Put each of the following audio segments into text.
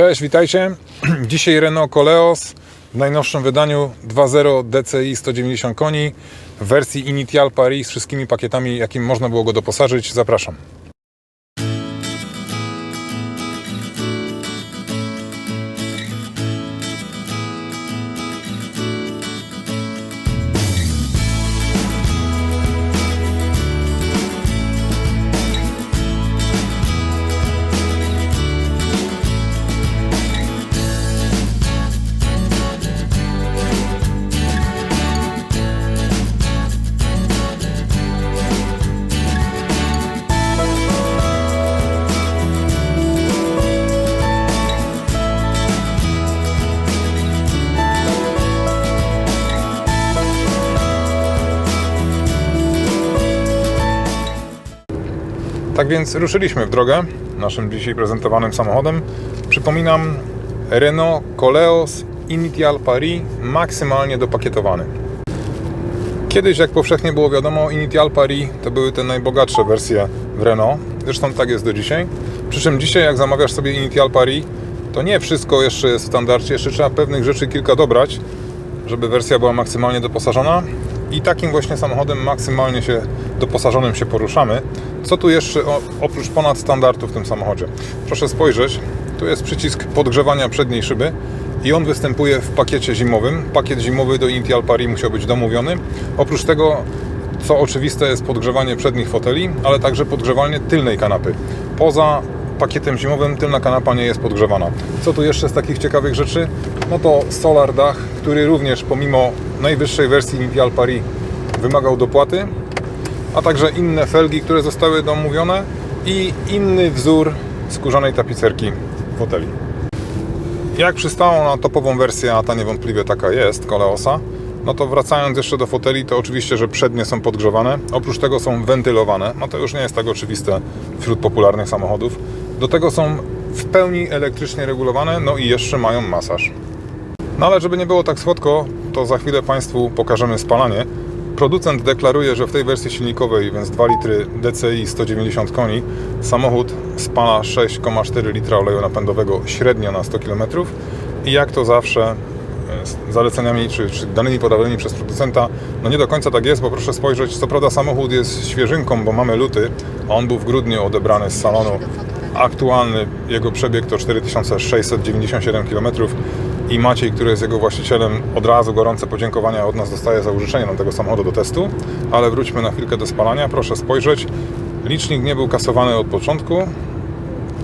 Cześć, witajcie. Dzisiaj Renault Coleos w najnowszym wydaniu 2.0 DCI 190 koni w wersji Initial Paris z wszystkimi pakietami, jakim można było go doposażyć. Zapraszam. Tak więc ruszyliśmy w drogę naszym dzisiaj prezentowanym samochodem. Przypominam, Renault Coleos Initial Paris maksymalnie dopakietowany. Kiedyś, jak powszechnie było wiadomo, Initial Paris to były te najbogatsze wersje w Renault. Zresztą tak jest do dzisiaj. Przy czym dzisiaj, jak zamawiasz sobie Initial Paris, to nie wszystko jeszcze jest w standardzie, jeszcze trzeba pewnych rzeczy kilka dobrać, żeby wersja była maksymalnie doposażona. I takim właśnie samochodem maksymalnie się doposażonym się poruszamy. Co tu jeszcze oprócz ponad standardu w tym samochodzie? Proszę spojrzeć, tu jest przycisk podgrzewania przedniej szyby i on występuje w pakiecie zimowym. Pakiet zimowy do Intial Paris musiał być domówiony. Oprócz tego, co oczywiste, jest podgrzewanie przednich foteli, ale także podgrzewanie tylnej kanapy. Poza pakietem zimowym tylna kanapa nie jest podgrzewana. Co tu jeszcze z takich ciekawych rzeczy? No to solar dach, który również pomimo najwyższej wersji Initial Paris wymagał dopłaty, a także inne felgi, które zostały domówione i inny wzór skórzanej tapicerki foteli. Jak przystało na topową wersję, a ta niewątpliwie taka jest, Coleosa, no to wracając jeszcze do foteli, to oczywiście, że przednie są podgrzewane, oprócz tego są wentylowane, no to już nie jest tak oczywiste wśród popularnych samochodów. Do tego są w pełni elektrycznie regulowane, no i jeszcze mają masaż. No ale żeby nie było tak słodko, to za chwilę Państwu pokażemy spalanie. Producent deklaruje, że w tej wersji silnikowej, więc 2 litry DCI 190 koni, samochód spala 6,4 litra oleju napędowego średnio na 100 km i jak to zawsze e, z zaleceniami czy, czy danymi podawanymi przez producenta, no nie do końca tak jest, bo proszę spojrzeć, co prawda samochód jest świeżynką, bo mamy luty, a on był w grudniu odebrany z salonu. Aktualny jego przebieg to 4697 km i Maciej, który jest jego właścicielem, od razu gorące podziękowania od nas dostaje za użyczenie nam tego samochodu do testu. Ale wróćmy na chwilkę do spalania. Proszę spojrzeć. Licznik nie był kasowany od początku,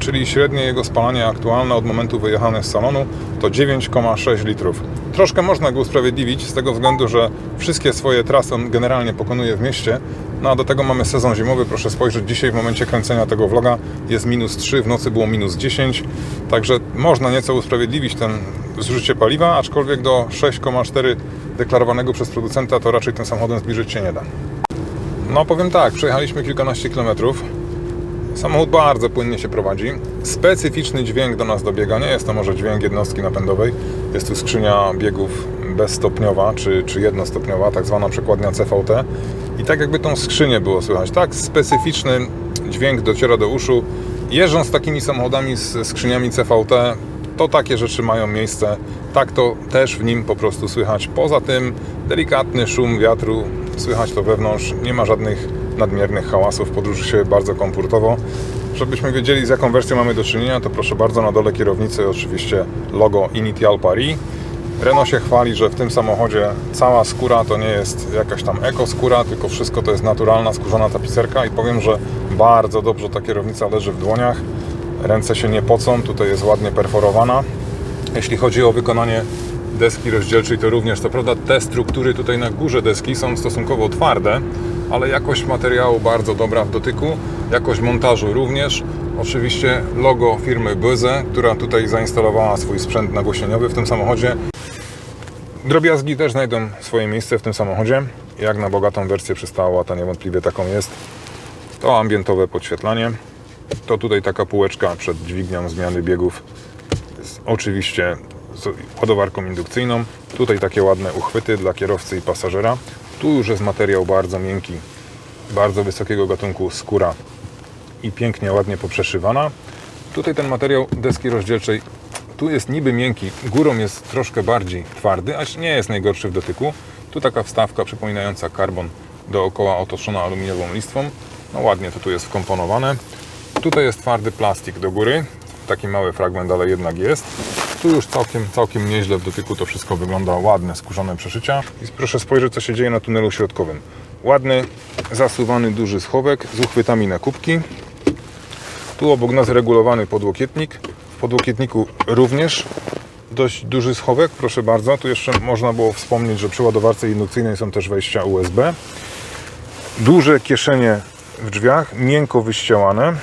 czyli średnie jego spalanie aktualne od momentu wyjechania z salonu to 9,6 litrów. Troszkę można go usprawiedliwić z tego względu, że wszystkie swoje trasy on generalnie pokonuje w mieście, no a do tego mamy sezon zimowy, proszę spojrzeć, dzisiaj w momencie kręcenia tego vloga jest minus 3, w nocy było minus 10, także można nieco usprawiedliwić ten zużycie paliwa, aczkolwiek do 6,4 deklarowanego przez producenta to raczej tym samochodem zbliżyć się nie da. No powiem tak, przejechaliśmy kilkanaście kilometrów, Samochód bardzo płynnie się prowadzi. Specyficzny dźwięk do nas dobiega. Nie jest to może dźwięk jednostki napędowej. Jest tu skrzynia biegów bezstopniowa czy, czy jednostopniowa, tak zwana przekładnia CVT. I tak jakby tą skrzynię było słychać. Tak specyficzny dźwięk dociera do uszu. Jeżdżąc takimi samochodami z skrzyniami CVT, to takie rzeczy mają miejsce. Tak to też w nim po prostu słychać. Poza tym delikatny szum wiatru, słychać to wewnątrz. Nie ma żadnych nadmiernych hałasów, podróży się bardzo komfortowo. Żebyśmy wiedzieli z jaką wersją mamy do czynienia, to proszę bardzo na dole kierownicy oczywiście logo Initial Paris. Renault się chwali, że w tym samochodzie cała skóra to nie jest jakaś tam eko skóra, tylko wszystko to jest naturalna skórzana tapicerka i powiem, że bardzo dobrze ta kierownica leży w dłoniach. Ręce się nie pocą, tutaj jest ładnie perforowana. Jeśli chodzi o wykonanie deski rozdzielczej, to również, to prawda, te struktury tutaj na górze deski są stosunkowo twarde, ale jakość materiału bardzo dobra w dotyku, jakość montażu również. Oczywiście logo firmy Böse, która tutaj zainstalowała swój sprzęt nagłośnieniowy w tym samochodzie. Drobiazgi też znajdą swoje miejsce w tym samochodzie. Jak na bogatą wersję przystało, a ta niewątpliwie taką jest. To ambientowe podświetlanie. To tutaj taka półeczka przed dźwignią zmiany biegów. Oczywiście z ładowarką indukcyjną. Tutaj takie ładne uchwyty dla kierowcy i pasażera. Tu już jest materiał bardzo miękki, bardzo wysokiego gatunku skóra i pięknie, ładnie poprzeszywana. Tutaj ten materiał deski rozdzielczej Tu jest niby miękki, górą jest troszkę bardziej twardy, acz nie jest najgorszy w dotyku. Tu taka wstawka przypominająca karbon dookoła otoczona aluminiową listwą. No ładnie to tu jest wkomponowane. Tutaj jest twardy plastik do góry. Taki mały fragment, ale jednak jest. Tu już całkiem, całkiem nieźle w dotyku to wszystko wygląda ładne, skórzane przeszycia. I proszę spojrzeć, co się dzieje na tunelu środkowym. Ładny, zasuwany duży schowek z uchwytami na kubki. Tu obok nas regulowany podłokietnik. W podłokietniku również dość duży schowek, proszę bardzo. Tu jeszcze można było wspomnieć, że przy ładowarce indukcyjnej są też wejścia USB. Duże kieszenie w drzwiach, miękko wyścielane.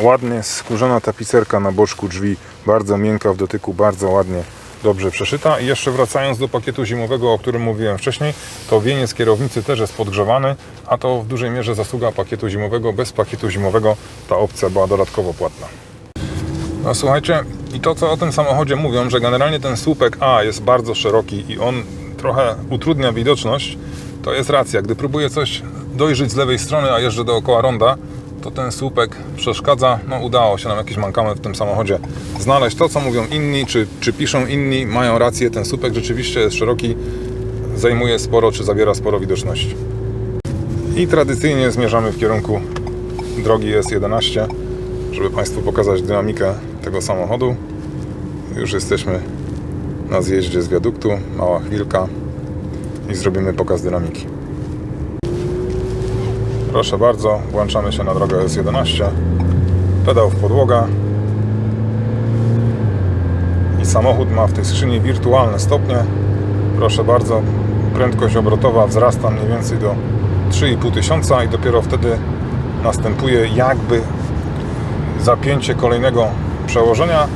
Ładnie skórzana tapicerka na boczku drzwi, bardzo miękka w dotyku, bardzo ładnie, dobrze przeszyta. I jeszcze wracając do pakietu zimowego, o którym mówiłem wcześniej, to wieniec kierownicy też jest podgrzewany, a to w dużej mierze zasługa pakietu zimowego. Bez pakietu zimowego ta opcja była dodatkowo płatna. No słuchajcie, i to co o tym samochodzie mówią, że generalnie ten słupek A jest bardzo szeroki i on trochę utrudnia widoczność, to jest racja. Gdy próbuję coś dojrzeć z lewej strony, a jeżdżę dookoła ronda, to ten słupek przeszkadza. No udało się nam jakiś mankament w tym samochodzie znaleźć. To co mówią inni, czy, czy piszą inni, mają rację. Ten słupek rzeczywiście jest szeroki, zajmuje sporo, czy zabiera sporo widoczności. I tradycyjnie zmierzamy w kierunku drogi S11, żeby Państwu pokazać dynamikę tego samochodu. Już jesteśmy na zjeździe z wiaduktu, mała chwilka i zrobimy pokaz dynamiki. Proszę bardzo, włączamy się na drogę S11. Pedał w podłoga. I samochód ma w tej skrzyni wirtualne stopnie. Proszę bardzo, prędkość obrotowa wzrasta mniej więcej do 3,5 tysiąca i dopiero wtedy następuje jakby zapięcie kolejnego przełożenia,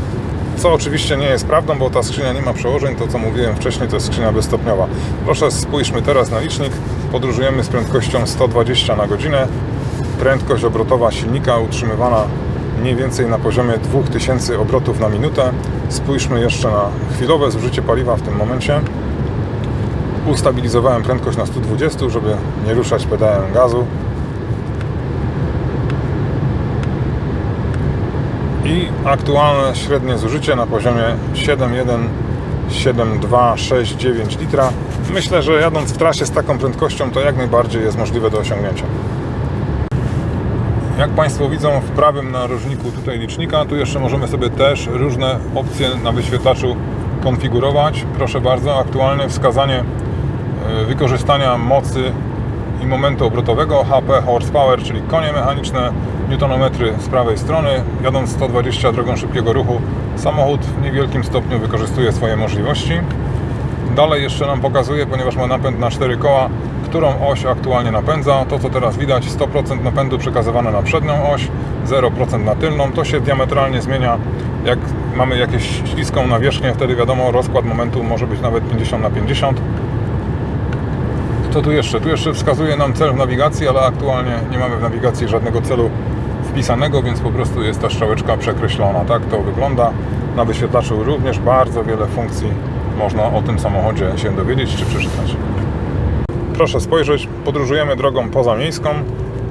co oczywiście nie jest prawdą, bo ta skrzynia nie ma przełożeń. To, co mówiłem wcześniej, to jest skrzynia bezstopniowa. Proszę spójrzmy teraz na licznik. Podróżujemy z prędkością 120 na godzinę. Prędkość obrotowa silnika utrzymywana mniej więcej na poziomie 2000 obrotów na minutę. Spójrzmy jeszcze na chwilowe zużycie paliwa w tym momencie. Ustabilizowałem prędkość na 120, żeby nie ruszać pedałem gazu. i aktualne średnie zużycie na poziomie 7,1, 7,2, 6,9 litra. Myślę, że jadąc w trasie z taką prędkością to jak najbardziej jest możliwe do osiągnięcia. Jak Państwo widzą w prawym narożniku tutaj licznika, tu jeszcze możemy sobie też różne opcje na wyświetlaczu konfigurować. Proszę bardzo, aktualne wskazanie e, wykorzystania mocy i momentu obrotowego HP horsepower, czyli konie mechaniczne, newtonometry z prawej strony. Jadąc 120 drogą szybkiego ruchu, samochód w niewielkim stopniu wykorzystuje swoje możliwości. Dalej jeszcze nam pokazuje, ponieważ ma napęd na 4 koła, którą oś aktualnie napędza. To co teraz widać, 100% napędu przekazywane na przednią oś, 0% na tylną. To się diametralnie zmienia, jak mamy jakieś śliską nawierzchnię, wtedy wiadomo, rozkład momentu może być nawet 50 na 50. Co tu jeszcze? Tu jeszcze wskazuje nam cel w nawigacji, ale aktualnie nie mamy w nawigacji żadnego celu wpisanego, więc po prostu jest ta strzałeczka przekreślona. Tak to wygląda. Na wyświetlaczu również bardzo wiele funkcji można o tym samochodzie się dowiedzieć czy przeczytać. Proszę spojrzeć, podróżujemy drogą pozamiejską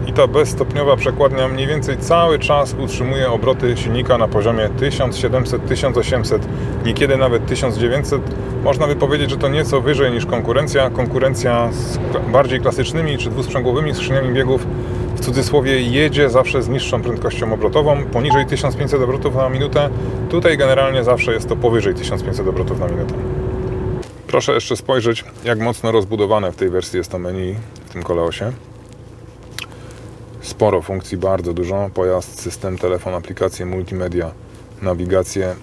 i ta bezstopniowa przekładnia mniej więcej cały czas utrzymuje obroty silnika na poziomie 1700-1800, niekiedy nawet 1900. Można by powiedzieć, że to nieco wyżej niż konkurencja. Konkurencja z bardziej klasycznymi czy dwusprzęgłowymi skrzyniami biegów w cudzysłowie jedzie zawsze z niższą prędkością obrotową, poniżej 1500 obrotów na minutę. Tutaj generalnie zawsze jest to powyżej 1500 obrotów na minutę. Proszę jeszcze spojrzeć, jak mocno rozbudowane w tej wersji jest to menu w tym koleosie. Sporo funkcji, bardzo dużo. Pojazd, system, telefon, aplikacje, multimedia, nawigację,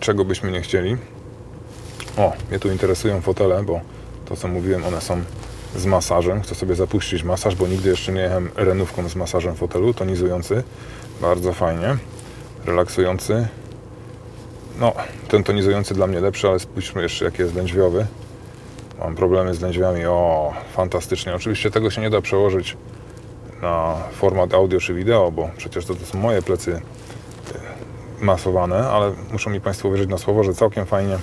czego byśmy nie chcieli. O, mnie tu interesują fotele, bo to co mówiłem, one są z masażem. Chcę sobie zapuścić masaż, bo nigdy jeszcze nie jechałem renówką z masażem fotelu, tonizujący. Bardzo fajnie, relaksujący. No, ten tonizujący dla mnie lepszy, ale spójrzmy jeszcze jaki jest lędźwiowy. Mam problemy z lędźwiami. O, fantastycznie. Oczywiście tego się nie da przełożyć na format audio czy wideo, bo przecież to, to są moje plecy y, masowane, ale muszą mi Państwo wierzyć na słowo, że całkiem fajnie,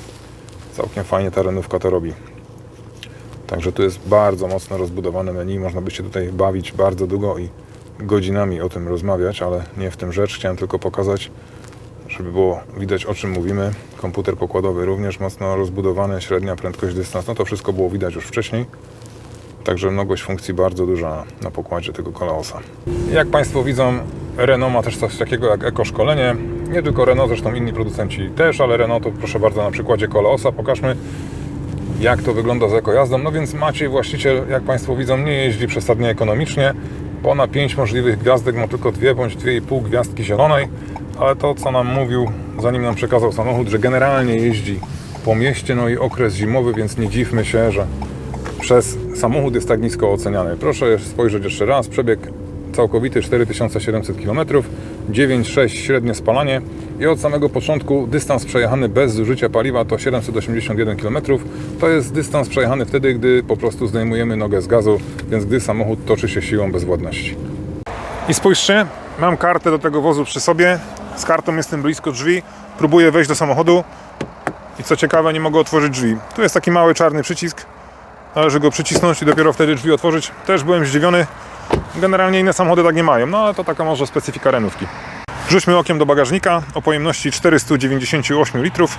całkiem fajnie ta renówka to robi. Także tu jest bardzo mocno rozbudowane menu, można by się tutaj bawić bardzo długo i godzinami o tym rozmawiać, ale nie w tym rzecz. Chciałem tylko pokazać, żeby było widać o czym mówimy. Komputer pokładowy również mocno rozbudowany, średnia prędkość, dystans, no to wszystko było widać już wcześniej. Także mnogość funkcji bardzo duża na pokładzie tego Koleosa. Jak Państwo widzą, Renault ma też coś takiego jak ekoszkolenie. Nie tylko Renault, zresztą inni producenci też, ale Renault to proszę bardzo na przykładzie Koleosa pokażmy jak to wygląda z ekojazdą. No więc Maciej, właściciel, jak Państwo widzą, nie jeździ przesadnie ekonomicznie, bo na 5 możliwych gwiazdek ma tylko 2 bądź 2,5 gwiazdki zielonej, ale to co nam mówił, zanim nam przekazał samochód, że generalnie jeździ po mieście, no i okres zimowy, więc nie dziwmy się, że przez samochód jest tak nisko oceniany. Proszę spojrzeć jeszcze raz, przebieg całkowity 4700 km, 9,6 średnie spalanie i od samego początku dystans przejechany bez zużycia paliwa to 781 km. To jest dystans przejechany wtedy, gdy po prostu zdejmujemy nogę z gazu, więc gdy samochód toczy się siłą bezwładności. I spójrzcie, mam kartę do tego wozu przy sobie, z kartą jestem blisko drzwi, próbuję wejść do samochodu i co ciekawe nie mogę otworzyć drzwi. Tu jest taki mały czarny przycisk, należy go przycisnąć i dopiero wtedy drzwi otworzyć. Też byłem zdziwiony, generalnie inne samochody tak nie mają, no ale to taka może specyfika renówki. Rzućmy okiem do bagażnika o pojemności 498 litrów.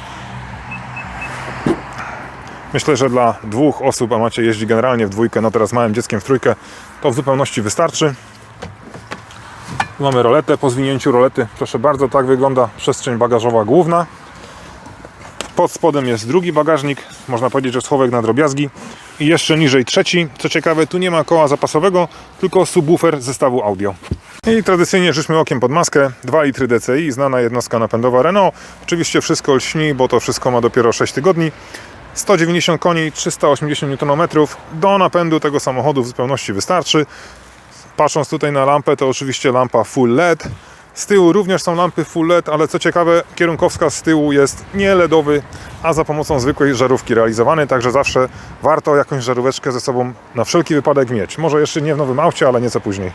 Myślę, że dla dwóch osób, a macie jeździ generalnie w dwójkę, no teraz małym dzieckiem w trójkę, to w zupełności wystarczy. Mamy roletę. Po zwinięciu rolety, proszę bardzo, tak wygląda przestrzeń bagażowa główna. Pod spodem jest drugi bagażnik, można powiedzieć, że schowek na drobiazgi. I jeszcze niżej trzeci. Co ciekawe, tu nie ma koła zapasowego, tylko subwoofer zestawu audio. I tradycyjnie rzućmy okiem pod maskę. 2 litry DCI, znana jednostka napędowa Renault. Oczywiście wszystko lśni, bo to wszystko ma dopiero 6 tygodni. 190 koni, 380 Nm. Do napędu tego samochodu w zupełności wystarczy. Patrząc tutaj na lampę, to oczywiście lampa full LED. Z tyłu również są lampy full LED, ale co ciekawe, kierunkowskaz z tyłu jest nie LEDowy, a za pomocą zwykłej żarówki realizowany, także zawsze warto jakąś żaróweczkę ze sobą na wszelki wypadek mieć. Może jeszcze nie w nowym aucie, ale nieco później.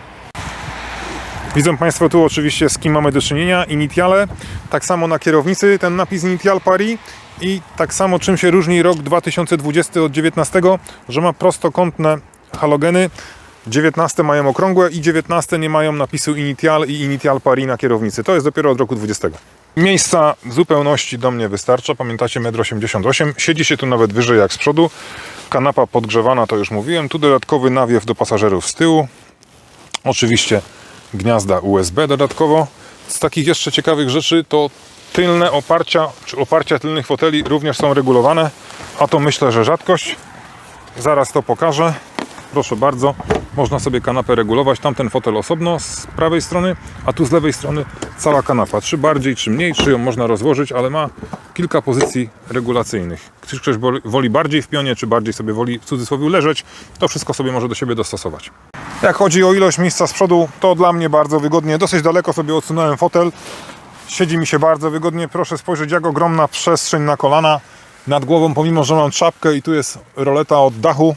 Widzą Państwo tu oczywiście z kim mamy do czynienia, Initiale. Tak samo na kierownicy ten napis Initial Paris i tak samo czym się różni rok 2020 od 19, że ma prostokątne halogeny. 19 mają okrągłe i 19 nie mają napisu Initial i Initial Paris na kierownicy. To jest dopiero od roku 20. Miejsca w zupełności do mnie wystarcza. Pamiętacie 1,88 m. Siedzi się tu nawet wyżej jak z przodu. Kanapa podgrzewana, to już mówiłem. Tu dodatkowy nawiew do pasażerów z tyłu. Oczywiście gniazda USB dodatkowo. Z takich jeszcze ciekawych rzeczy to tylne oparcia, czy oparcia tylnych foteli również są regulowane, a to myślę, że rzadkość. Zaraz to pokażę. Proszę bardzo, można sobie kanapę regulować. Tamten fotel osobno z prawej strony, a tu z lewej strony cała kanapa. Czy bardziej, czy mniej, czy ją można rozłożyć, ale ma kilka pozycji regulacyjnych. Czy ktoś woli- bardziej w pionie, czy bardziej sobie woli w cudzysłowie leżeć, to wszystko sobie może do siebie dostosować. Jak chodzi o ilość miejsca z przodu, to dla mnie bardzo wygodnie. Dosyć daleko sobie odsunąłem fotel. Siedzi mi się bardzo wygodnie. Proszę spojrzeć, jak ogromna przestrzeń na kolana nad głową, pomimo że mam czapkę i tu jest roleta od dachu.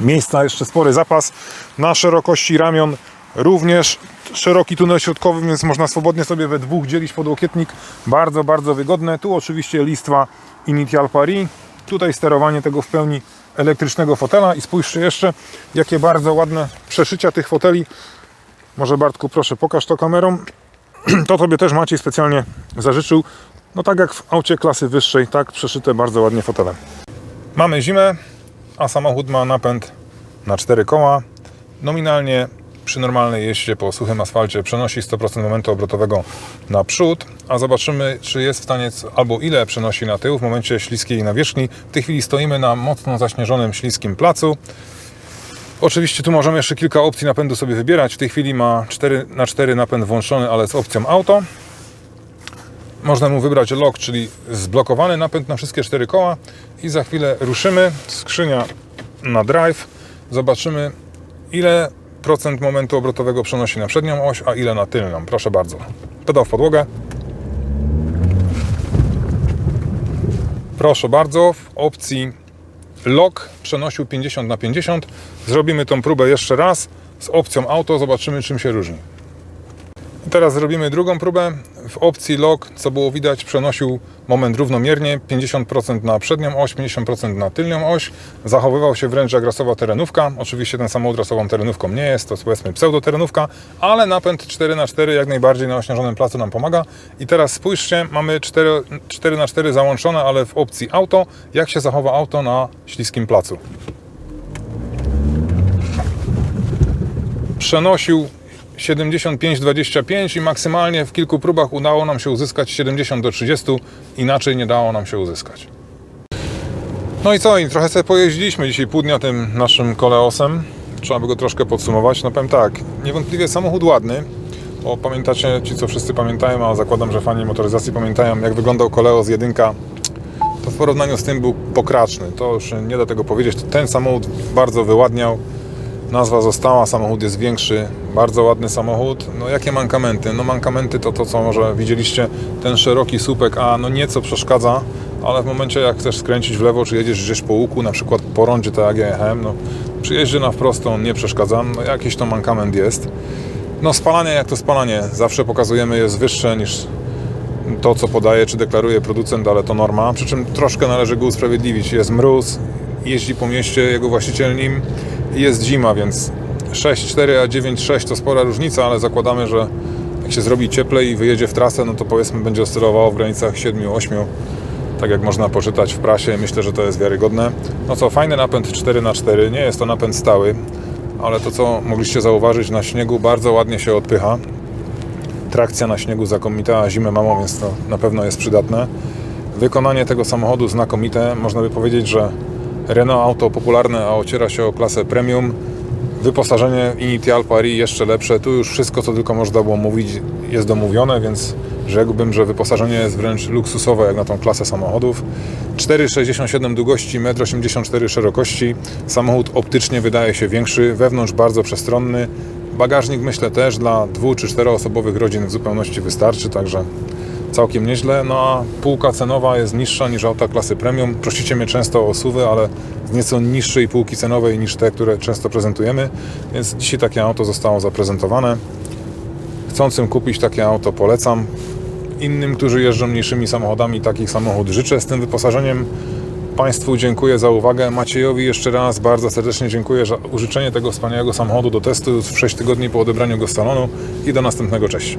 Miejsca jeszcze spory zapas. Na szerokości ramion również szeroki tunel środkowy, więc można swobodnie sobie we dwóch dzielić podłokietnik. Bardzo, bardzo wygodne. Tu oczywiście listwa Initial Paris. Tutaj sterowanie tego w pełni elektrycznego fotela i spójrzcie jeszcze, jakie bardzo ładne przeszycia tych foteli. Może Bartku, proszę, pokaż to kamerą. To tobie też Maciej specjalnie zażyczył. No tak jak w aucie klasy wyższej, tak przeszyte bardzo ładnie fotele. Mamy zimę, a samochód ma napęd na cztery koła. Nominalnie przy normalnej jeździe po suchym asfalcie przenosi 100% momentu obrotowego na przód, a zobaczymy, czy jest w stanie, albo ile przenosi na tył w momencie śliskiej nawierzchni. W tej chwili stoimy na mocno zaśnieżonym, śliskim placu. Oczywiście tu możemy jeszcze kilka opcji napędu sobie wybierać. W tej chwili ma 4 na 4 napęd włączony, ale z opcją auto. Można mu wybrać lock, czyli zblokowany napęd na wszystkie cztery koła i za chwilę ruszymy. Skrzynia na drive. Zobaczymy ile procent momentu obrotowego przenosi na przednią oś, a ile na tylną. Proszę bardzo. Pedał w podłogę. Proszę bardzo, w opcji lock przenosił 50 na 50. Zrobimy tą próbę jeszcze raz z opcją auto, zobaczymy czym się różni. Teraz zrobimy drugą próbę w opcji lock, co było widać, przenosił moment równomiernie, 50% na przednią oś, 50% na tylnią oś. Zachowywał się wręcz jak rasowa terenówka. Oczywiście ten samochód rasową terenówką nie jest, to jest powiedzmy pseudoterenówka, ale napęd 4x4 jak najbardziej na ośnieżonym placu nam pomaga. I teraz spójrzcie, mamy 4, 4x4 załączone, ale w opcji auto. Jak się zachowa auto na śliskim placu? Przenosił 75-25 i maksymalnie w kilku próbach udało nam się uzyskać 70 do 30, inaczej nie dało nam się uzyskać. No i co, i trochę sobie pojeździliśmy dzisiaj pół dnia tym naszym Koleosem. Trzeba by go troszkę podsumować. No powiem tak, niewątpliwie samochód ładny, bo pamiętacie, ci co wszyscy pamiętają, a zakładam, że fani motoryzacji pamiętają, jak wyglądał Koleos 1, to w porównaniu z tym był pokraczny. To już nie da tego powiedzieć. Ten samochód bardzo wyładniał. Nazwa została, samochód jest większy, bardzo ładny samochód. No jakie mankamenty? No mankamenty to to, co może widzieliście, ten szeroki słupek, a no nieco przeszkadza, ale w momencie jak chcesz skręcić w lewo, czy jedziesz gdzieś po łuku, na przykład po rondzie, tak jak ja jechałem, no przy jeździe na wprost on nie przeszkadza, no jakiś to mankament jest. No spalanie jak to spalanie, zawsze pokazujemy jest wyższe niż to, co podaje czy deklaruje producent, ale to norma. Przy czym troszkę należy go usprawiedliwić. Jest mróz, jeździ po mieście jego właściciel nim jest zima, więc 6,4 a 9,6 to spora różnica, ale zakładamy, że jak się zrobi cieplej i wyjedzie w trasę, no to powiedzmy będzie oscylowało w granicach 7-8, tak jak można poczytać w prasie. Myślę, że to jest wiarygodne. No co, fajny napęd 4x4, nie jest to napęd stały, ale to co mogliście zauważyć na śniegu bardzo ładnie się odpycha trakcja na śniegu znakomita, a zimę mamą, więc to na pewno jest przydatne. Wykonanie tego samochodu znakomite. Można by powiedzieć, że Renault auto popularne, a ociera się o klasę premium. Wyposażenie Initial Paris jeszcze lepsze. Tu już wszystko, co tylko można było mówić, jest domówione, więc rzekłbym, że wyposażenie jest wręcz luksusowe jak na tą klasę samochodów. 4,67 długości, 1,84 m szerokości. Samochód optycznie wydaje się większy, wewnątrz bardzo przestronny. Bagażnik myślę też dla dwu czy czteroosobowych rodzin w zupełności wystarczy, także całkiem nieźle. No a półka cenowa jest niższa niż auta klasy premium. Prosicie mnie często o suwy, ale z nieco niższej półki cenowej niż te, które często prezentujemy, więc dzisiaj takie auto zostało zaprezentowane. Chcącym kupić takie auto polecam. Innym, którzy jeżdżą mniejszymi samochodami, takich samochód życzę z tym wyposażeniem. Państwu dziękuję za uwagę. Maciejowi jeszcze raz bardzo serdecznie dziękuję za użyczenie tego wspaniałego samochodu do testu już w 6 tygodni po odebraniu go z salonu i do następnego. Cześć.